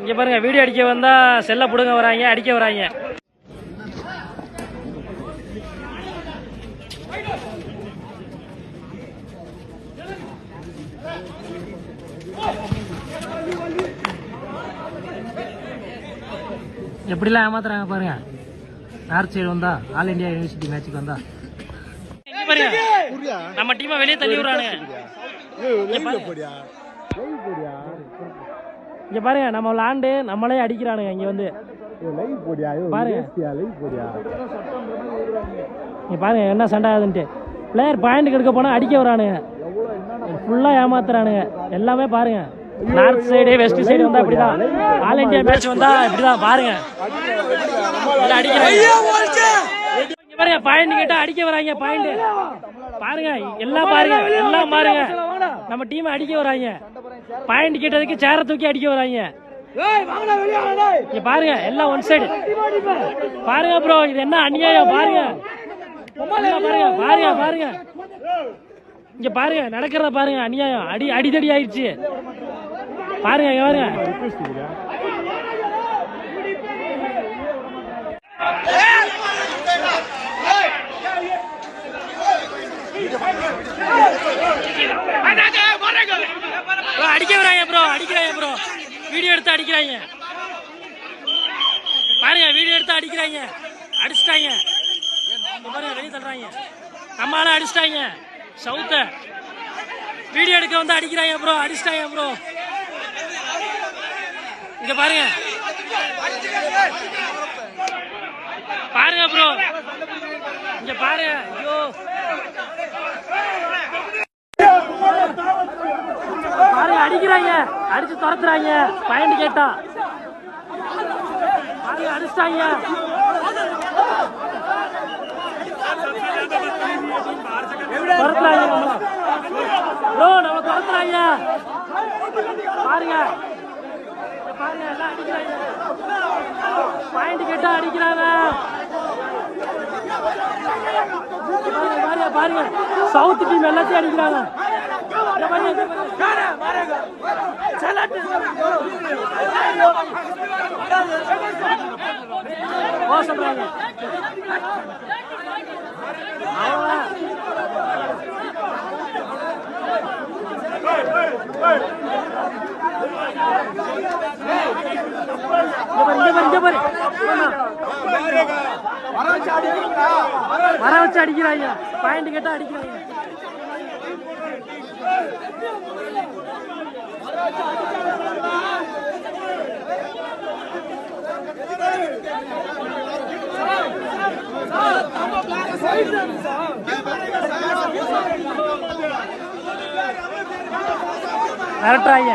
இங்க பாருங்க வீடியோ அடிக்க வந்தா செல்ல புடுங்க வராங்க அடிக்க வராங்க. எப்படிலாம் ஏமாத்துறாங்க பாருங்க. நார்த் சைடு வந்தா ஆல் இந்தியா யூனிவர்சிட்டி மேட்சுக்கு வந்தா. இங்க பாருங்க நம்ம டீமை வெளியே தள்ளி விடுறானுங்க. இங்க பாருங்க நம்ம விளாண்டு நம்மளே அடிக்கிறானுங்க இங்க வந்து. பாருங்க. இங்க பாருங்க என்ன சண்டை ஆகுதுன்ட்டு. பிளேயர் பாயிண்ட் எடுக்க போனா அடிக்க வரானுங்க. ஃபுல்லா ஏமாத்துறானுங்க. எல்லாமே பாருங்க. நார்த் சைடு வெஸ்ட் சைடு வந்தா இப்படிதான். ஆல் இந்தியா மேட்ச் வந்தா இப்படிதான். பாருங்க. எல்லாம் அடிக்கிறாங்க. இங்க பாருங்க பாயிண்ட் கேட்டா அடிக்க வராங்க பாயிண்ட் பாருங்க எல்லாம் பாருங்க எல்லாம் பாருங்க. நம்ம டீம் அடிக்க வராங்க. பாயிண்ட் கேட்டதுக்கு சேர தூக்கி அடிக்க வராங்க. இங்க பாருங்க எல்லாம் ஒன் சைடு பாருங்க ப்ரோ இது என்ன அநியாயம்? பாருங்க. பாருங்க பாருங்க பாருங்க. இங்க பாருங்க நடக்கிறத பாருங்க அநியாயம். அடி அடிதடி ஆயிடுச்சு. பாருங்க பாருங்க Bro, அடிக்க வராங்க ப்ரோ அடிக்கிறாங்க ப்ரோ வீடியோ எடுத்து அடிக்கிறாங்க. பாருங்க வீடியோ எடுத்து அடிக்கிறாங்க. அடிச்சிட்டாங்க. இங்க பாருங்க வெளியே தள்ளுறாங்க. நம்மளால அடிச்சிட்டாங்க. சவுத்த. வீடியோ எடுக்க வந்து அடிக்கிறாங்க ப்ரோ அடிச்சிட்டாங்க ப்ரோ இங்க பாருங்க. பாருங்க ப்ரோ இங்க பாருங்க. ஐயோ பாருங்க அடிக்கிறாங்க அடிச்சு துரத்துறாங்க. பாயிண்ட் கேட்டா. பாருங்க அடிச்சிட்டாங்க. துரத்துறாங்க. ப்ரோ நம்ம துரத்துறாங்க. பாருங்க. பாருங்க எல்லாம் அடிக்கிறாங்க. பாயிண்ட் கேட்டா அடிக்கிறாங்க. பாருங்க பாருங்க பாருங்க. சவுத் டீம் எல்லாத்தையும் அடிக்கிறாங்க. சொல்றாங்க. வர வச்சு அடிக்கிறாங்க பாயிண்ட் கேட்டா அடிக்கிறாங்க. மிரட்டுறாங்க.